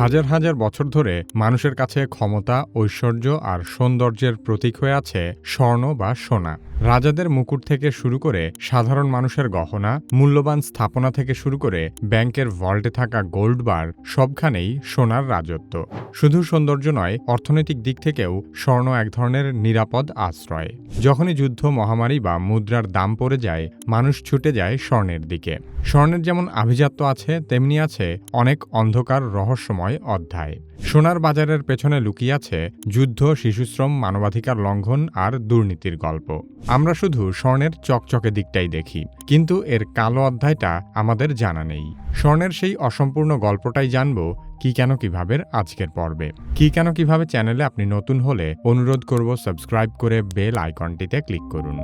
হাজার হাজার বছর ধরে মানুষের কাছে ক্ষমতা, ঐশ্বর্য আর সৌন্দর্যের প্রতীক হয়ে আছে স্বর্ণ বা সোনা। রাজাদের মুকুট থেকে শুরু করে সাধারণ মানুষের গহনা, মূল্যবান স্থাপনা থেকে শুরু করে ব্যাংকের ভল্টে থাকা গোল্ড বার, সবখানেই সোনার রাজত্ব। শুধু সৌন্দর্য নয়, অর্থনৈতিক দিক থেকেও স্বর্ণ এক ধরনের নিরাপদ আশ্রয়। যখনই যুদ্ধ, মহামারী বা মুদ্রার দাম পড়ে যায়, মানুষ ছুটে যায় স্বর্ণের দিকে। স্বর্ণের যেমন আভিজাত্য আছে, তেমনি আছে অনেক অন্ধকার রহস্যময় অধ্যায়। সোনার বাজারের পেছনে লুকিয়ে আছে যুদ্ধ, শিশুশ্রম, মানবাধিকার লঙ্ঘন আর দুর্নীতির গল্প। আমরা শুধু স্বর্ণের চকচকে দিকটাই দেখি, কিন্তু এর কালো অধ্যায়টা আমাদের জানা নেই। স্বর্ণের সেই অসম্পূর্ণ গল্পটাই জানব, কি কেন কীভাবে আজকের পর্বে। কি কেন কীভাবে চ্যানেলে আপনি নতুন হলে অনুরোধ করব সাবস্ক্রাইব করে বেল আইকনটিতে ক্লিক করুন।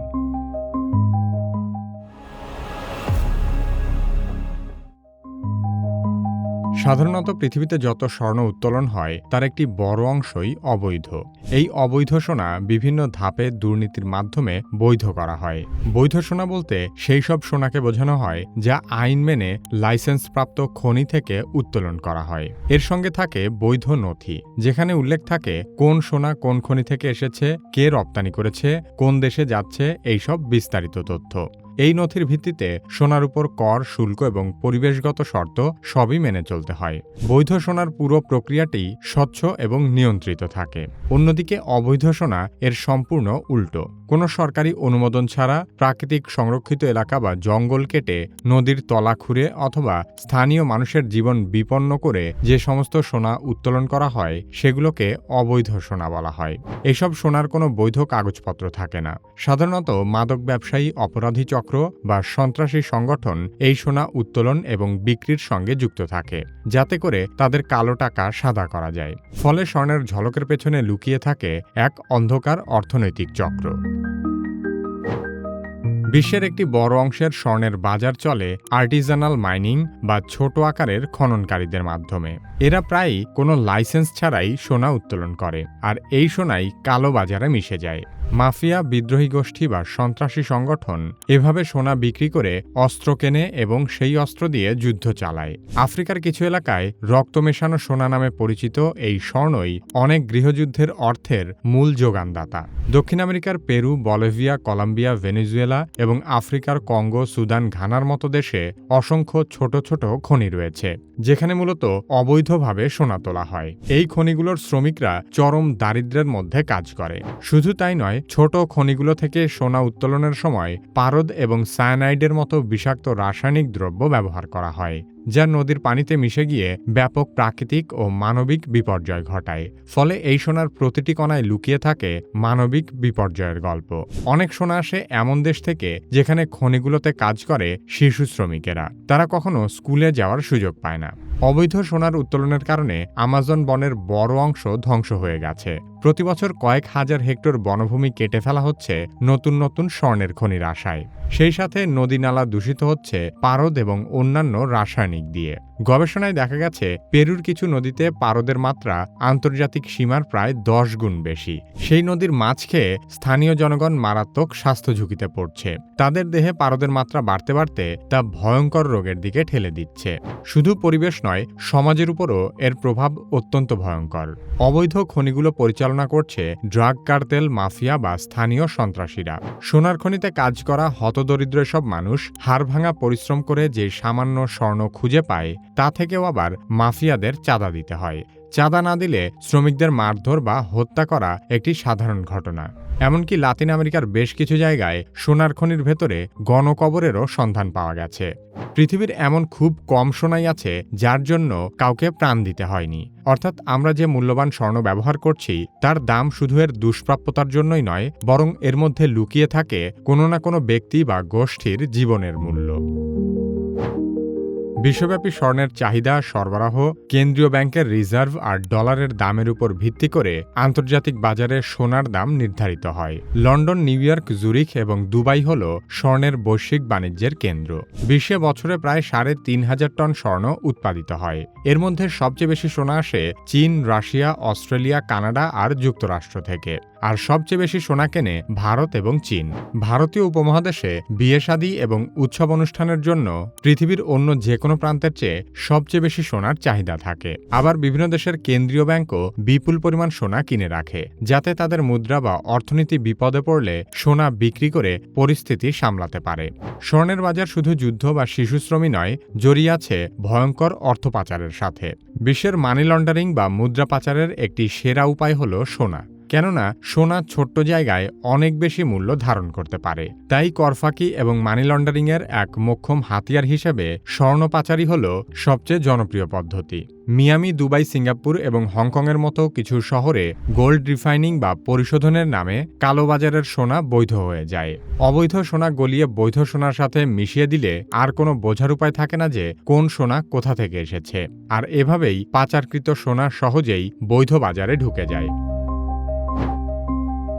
সাধারণত পৃথিবীতে যত স্বর্ণ উত্তোলন হয়, তার একটি বড় অংশই অবৈধ। এই অবৈধ সোনা বিভিন্ন ধাপে দুর্নীতির মাধ্যমে বৈধ করা হয়। বৈধ সোনা বলতে সেই সব সোনাকে বোঝানো হয়, যা আইন মেনে লাইসেন্সপ্রাপ্ত খনি থেকে উত্তোলন করা হয়। এর সঙ্গে থাকে বৈধ নথি, যেখানে উল্লেখ থাকে কোন সোনা কোন খনি থেকে এসেছে, কে রপ্তানি করেছে, কোন দেশে যাচ্ছে, এইসব বিস্তারিত তথ্য। এই নথির ভিত্তিতে সোনার উপর কর, শুল্ক এবং পরিবেশগত শর্ত সবই মেনে চলতে হয়। বৈধ সোনার পুরো প্রক্রিয়াটি স্বচ্ছ এবং নিয়ন্ত্রিত থাকে। অন্যদিকে অবৈধ সোনা এর সম্পূর্ণ উল্টো। কোনো সরকারি অনুমোদন ছাড়া প্রাকৃতিক সংরক্ষিত এলাকা বা জঙ্গল কেটে নদীর তলা খুঁড়ে অথবা স্থানীয় মানুষের জীবন বিপন্ন করে যে সমস্ত সোনা উত্তোলন করা হয়, সেগুলোকে অবৈধ সোনা বলা হয়। এসব সোনার কোনো বৈধ কাগজপত্র থাকে না। সাধারণত মাদক ব্যবসায়ী, অপরাধী চক্র বা সন্ত্রাসী সংগঠন এই সোনা উত্তোলন এবং বিক্রির সঙ্গে যুক্ত থাকে, যাতে করে তাদের কালো টাকা সাদা করা যায়। ফলে স্বর্ণের ঝলকের পেছনে লুকিয়ে থাকে এক অন্ধকার অর্থনৈতিক চক্র। বিশ্বের একটি বড় অংশের স্বর্ণের বাজার চলে আর্টিজানাল মাইনিং বা ছোট আকারের খননকারীদের মাধ্যমে। এরা প্রায়ই কোনো লাইসেন্স ছাড়াই সোনা উত্তোলন করে, আর এই সোনাই কালো বাজারে মিশে যায়। মাফিয়া, বিদ্রোহী গোষ্ঠী বা সন্ত্রাসী সংগঠন এভাবে সোনা বিক্রি করে অস্ত্র কেনে এবং সেই অস্ত্র দিয়ে যুদ্ধ চালায়। আফ্রিকার কিছু এলাকায় রক্ত মেশানো সোনা নামে পরিচিত এই স্বর্ণই অনেক গৃহযুদ্ধের অর্থের মূল যোগানদাতা। দক্ষিণ আমেরিকার পেরু, বলেভিয়া, কলম্বিয়া, ভেনেজুয়েলা এবং আফ্রিকার কঙ্গো, সুদান, ঘানার মতো দেশে অসংখ্য ছোট ছোট খনি রয়েছে, যেখানে মূলত অবৈধভাবে সোনা তোলা হয়। এই খনিগুলোর শ্রমিকরা চরম দারিদ্র্যের মধ্যে কাজ করে। শুধু তাই নয় ছোট খনিগুলো থেকে সোনা উত্তোলনের সময় পারদ এবং সায়ানাইডের মতো বিষাক্ত রাসায়নিক দ্রব্য ব্যবহার করা হয়, যা নদীর পানিতে মিশে গিয়ে ব্যাপক প্রাকৃতিক ও মানবিক বিপর্যয় ঘটায়। ফলে এই সোনার প্রতিটি কণায় লুকিয়ে থাকে মানবিক বিপর্যয়ের গল্প। অনেক সোনা আসে এমন দেশ থেকে যেখানে খনিগুলোতে কাজ করে শিশু শ্রমিকেরা। তারা কখনো স্কুলে যাওয়ার সুযোগ পায় না। অবৈধ সোনার উত্তোলনের কারণে আমাজন বনের বড় অংশ ধ্বংস হয়ে গেছে। প্রতি বছর কয়েক হাজার হেক্টর বনভূমি কেটে ফেলা হচ্ছে নতুন নতুন স্বর্ণের খনির আশায়। সেই সাথে নদী নালা দূষিত হচ্ছে পারদ এবং অন্যান্য রাসায়নিক দিয়ে। গবেষণায় দেখা গেছে, পেরুর কিছু নদীতে পারদের মাত্রা আন্তর্জাতিক সীমার প্রায় দশ গুণ বেশি। সেই নদীর মাছ খেয়ে স্থানীয় জনগণ মারাত্মক স্বাস্থ্য ঝুঁকিতে পড়ছে। তাদের দেহে পারদের মাত্রা বাড়তে বাড়তে তা ভয়ঙ্কর রোগের দিকে ঠেলে দিচ্ছে। শুধু পরিবেশ নয়, সমাজের উপরও এর প্রভাব অত্যন্ত ভয়ঙ্কর। অবৈধ খনিগুলো পরিচালনা করছে ড্রাগ কার্তেল মাফিয়া বা স্থানীয় সন্ত্রাসীরা। সোনার খনিতে কাজ করা হতদরিদ্র সব মানুষ হাড় ভাঙা পরিশ্রম করে যে সামান্য স্বর্ণ খুঁজে পায় তা থেকেও আবার মাফিয়াদের চাঁদা দিতে হয়। চাঁদা না দিলে শ্রমিকদের মারধর বা হত্যা করা একটি সাধারণ ঘটনা। এমনকি লাতিন আমেরিকার বেশ কিছু জায়গায় সোনার খনির ভেতরে গণকবরেরও সন্ধান পাওয়া গেছে। পৃথিবীর এমন খুব কম সোনাই আছে যার জন্য কাউকে প্রাণ দিতে হয়নি। অর্থাৎ আমরা যে মূল্যবান স্বর্ণ ব্যবহার করছি, তার দাম শুধু এর দুষ্প্রাপ্যতার জন্যই নয়, বরং এর মধ্যে লুকিয়ে থাকে কোনো না কোনো ব্যক্তি বা গোষ্ঠীর জীবনের মূল্য। বিশ্বব্যাপী স্বর্ণের চাহিদা, সরবরাহ, কেন্দ্রীয় ব্যাংকের রিজার্ভ আর ডলারের দামের উপর ভিত্তি করে আন্তর্জাতিক বাজারে সোনার দাম নির্ধারিত হয়। লন্ডন, নিউ ইয়র্ক, জুরিখ এবং দুবাই হল স্বর্ণের বৈশ্বিক বাণিজ্যের কেন্দ্র। বিশ্বে বছরে প্রায় সাড়ে তিন হাজার টন স্বর্ণ উৎপাদিত হয়। এর মধ্যে সবচেয়ে বেশি সোনা আসে চীন, রাশিয়া, অস্ট্রেলিয়া, কানাডা আর যুক্তরাষ্ট্র থেকে। আর সবচেয়ে বেশি সোনা কেনে ভারত এবং চীন। ভারতীয় উপমহাদেশে বিয়ে শাদী এবং উৎসব অনুষ্ঠানের জন্য পৃথিবীর অন্য যে কোনো প্রান্তের চেয়ে সবচেয়ে বেশি সোনার চাহিদা থাকে। আবার বিভিন্ন দেশের কেন্দ্রীয় ব্যাংকও বিপুল পরিমাণ সোনা কিনে রাখে, যাতে তাদের মুদ্রা বা অর্থনীতি বিপদে পড়লে সোনা বিক্রি করে পরিস্থিতি সামলাতে পারে। স্বর্ণের বাজার শুধু যুদ্ধ বা শিশুশ্রমী নয়, জড়িয়ে আছে ভয়ঙ্কর অর্থ পাচারের সাথে। বিশ্বের মানি লন্ডারিং বা মুদ্রা পাচারের একটি সেরা উপায় হল সোনা। কেননা সোনা ছোট্ট জায়গায় অনেক বেশি মূল্য ধারণ করতে পারে। তাই করফাকি এবং মানি লন্ডারিংয়ের এক মোক্ষম হাতিয়ার হিসেবে স্বর্ণ পাচারই হল সবচেয়ে জনপ্রিয় পদ্ধতি। মিয়ামি, দুবাই, সিঙ্গাপুর এবং হংকংয়ের মতো কিছু শহরে গোল্ড রিফাইনিং বা পরিশোধনের নামে কালোবাজারের সোনা বৈধ হয়ে যায়। অবৈধ সোনা গলিয়ে বৈধ সোনার সাথে মিশিয়ে দিলে আর কোনো বোঝার উপায় থাকে না যে কোন সোনা কোথা থেকে এসেছে। আর এভাবেই পাচারকৃত সোনা সহজেই বৈধ বাজারে ঢুকে যায়।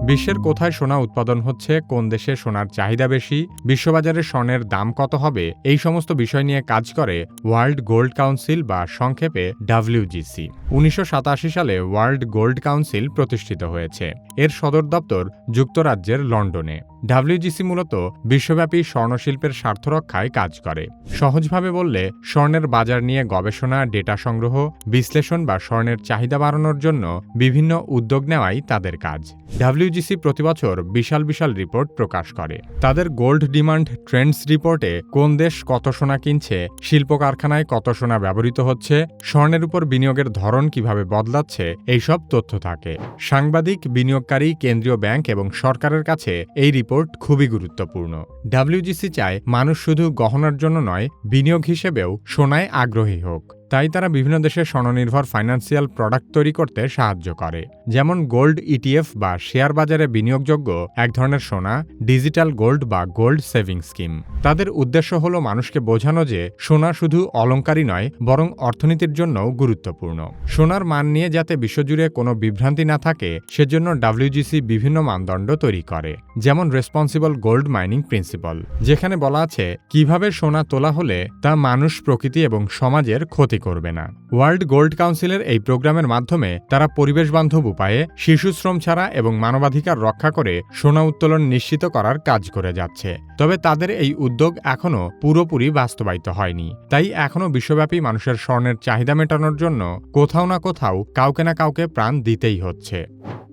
বিশ্বের কোথায় সোনা উৎপাদন হচ্ছে, কোন দেশে সোনার চাহিদা বেশি, বিশ্ববাজারে স্বর্ণের দাম কত হবে, এই সমস্ত বিষয় নিয়ে কাজ করে ওয়ার্ল্ড গোল্ড কাউন্সিল বা সংক্ষেপে ডাব্লিউজিসি। উনিশশো সাতাশি সালে ওয়ার্ল্ড গোল্ড কাউন্সিল প্রতিষ্ঠিত হয়েছে। এর সদর দপ্তর যুক্তরাজ্যের লন্ডনে। ডাব্লিউজিসি মূলত বিশ্বব্যাপী স্বর্ণশিল্পের স্বার্থ রক্ষায় কাজ করে। সহজভাবে বললে, স্বর্ণের বাজার নিয়ে গবেষণা, ডেটা সংগ্রহ, বিশ্লেষণ বা স্বর্ণের চাহিদা বাড়ানোর জন্য বিভিন্ন উদ্যোগ নেওয়াই তাদের কাজ। ডাব্লিউজিসি প্রতিবছর বিশাল বিশাল রিপোর্ট প্রকাশ করে। তাদের গোল্ড ডিমান্ড ট্রেন্ডস রিপোর্টে কোন দেশ কত সোনা কিনছে, শিল্প কারখানায় কত সোনা ব্যবহৃত হচ্ছে, স্বর্ণের উপর বিনিয়োগের ধরন কীভাবে বদলাচ্ছে, এইসব তথ্য থাকে। সাংবাদিক, বিনিয়োগকারী, কেন্দ্রীয় ব্যাংক এবং সরকারের কাছে এই রিপোর্ট খুবই গুরুত্বপূর্ণ। ডাব্লিউজিসি চায় মানুষ শুধু গহনার জন্য নয় বিনিয়োগ হিসেবেও সোনায় আগ্রহী হোক। তাই তারা বিভিন্ন দেশে স্বর্ণনির্ভর ফাইন্যান্সিয়াল প্রোডাক্ট তৈরি করতে সাহায্য করে। যেমন গোল্ড ইটিএফ বা শেয়ার বাজারে বিনিয়োগযোগ্য এক ধরনের সোনা ডিজিটাল গোল্ড বা গোল্ড সেভিং স্কিম তাদের উদ্দেশ্য হল মানুষকে বোঝানো যে সোনা শুধু অলঙ্কারই নয়, বরং অর্থনীতির জন্যও গুরুত্বপূর্ণ। সোনার মান নিয়ে যাতে বিশ্বজুড়ে কোনো বিভ্রান্তি না থাকে, সেজন্য ডাব্লিউজিসি বিভিন্ন মানদণ্ড তৈরি করে, যেমন রেসপন্সিবল গোল্ড মাইনিং প্রিন্সিপাল যেখানে বলা আছে, কীভাবে সোনা তোলা হলে তা মানুষ, প্রকৃতি এবং সমাজের ক্ষতি করবে না। ওয়ার্ল্ড গোল্ড কাউন্সিলের এই প্রোগ্রামের মাধ্যমে তারা পরিবেশ বান্ধব উপায়ে শিশু শ্রম ছাড়া এবং মানবাধিকার রক্ষা করে সোনা উত্তোলন নিশ্চিত করার কাজ করে যাচ্ছে। তবে তাদের এই উদ্যোগ এখনও পুরোপুরি বাস্তবায়িত হয়নি। তাই এখনও বিশ্বব্যাপী মানুষের স্বর্ণের চাহিদা মেটানোর জন্য কোথাও না কোথাও কাউকে না কাউকে প্রাণ দিতেই হচ্ছে।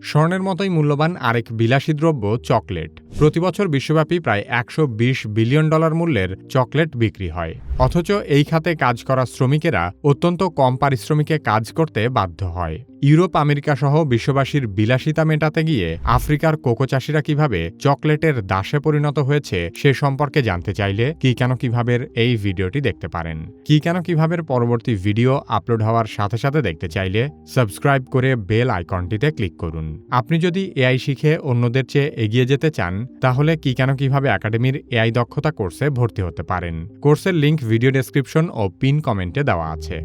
স্বর্ণের মতোই মূল্যবান আরেক বিলাসী দ্রব্য চকলেট। প্রতিবছর বিশ্বব্যাপী প্রায় একশো বিশ বিলিয়ন ডলার মূল্যের চকলেট বিক্রি হয়। অথচ এই খাতে কাজ করা শ্রমিকেরা অত্যন্ত কম পারিশ্রমিকে কাজ করতে বাধ্য হয়। ইউরোপ, আমেরিকা সহ বিশ্ববাসীর বিলাসিতা মেটাতে গিয়ে আফ্রিকার কোকো চাষিরা কীভাবে চকলেটের দাসে পরিণত হয়েছে সে সম্পর্কে জানতে চাইলে কি কেন কীভাবে এই ভিডিওটি দেখতে পারেন। কি কেন কীভাবে পরবর্তী ভিডিও আপলোড হওয়ার সাথে সাথে দেখতে চাইলে সাবস্ক্রাইব করে বেল আইকনটিতে ক্লিক করুন। আপনি যদি এআই শিখে অন্যদের চেয়ে এগিয়ে যেতে চান, তাহলে কি কেন কীভাবে একাডেমির এআই দক্ষতা কোর্সে ভর্তি হতে পারেন। কোর্সের লিংক ভিডিও ডেসক্রিপশন ও পিন কমেন্টে দেওয়া আছে।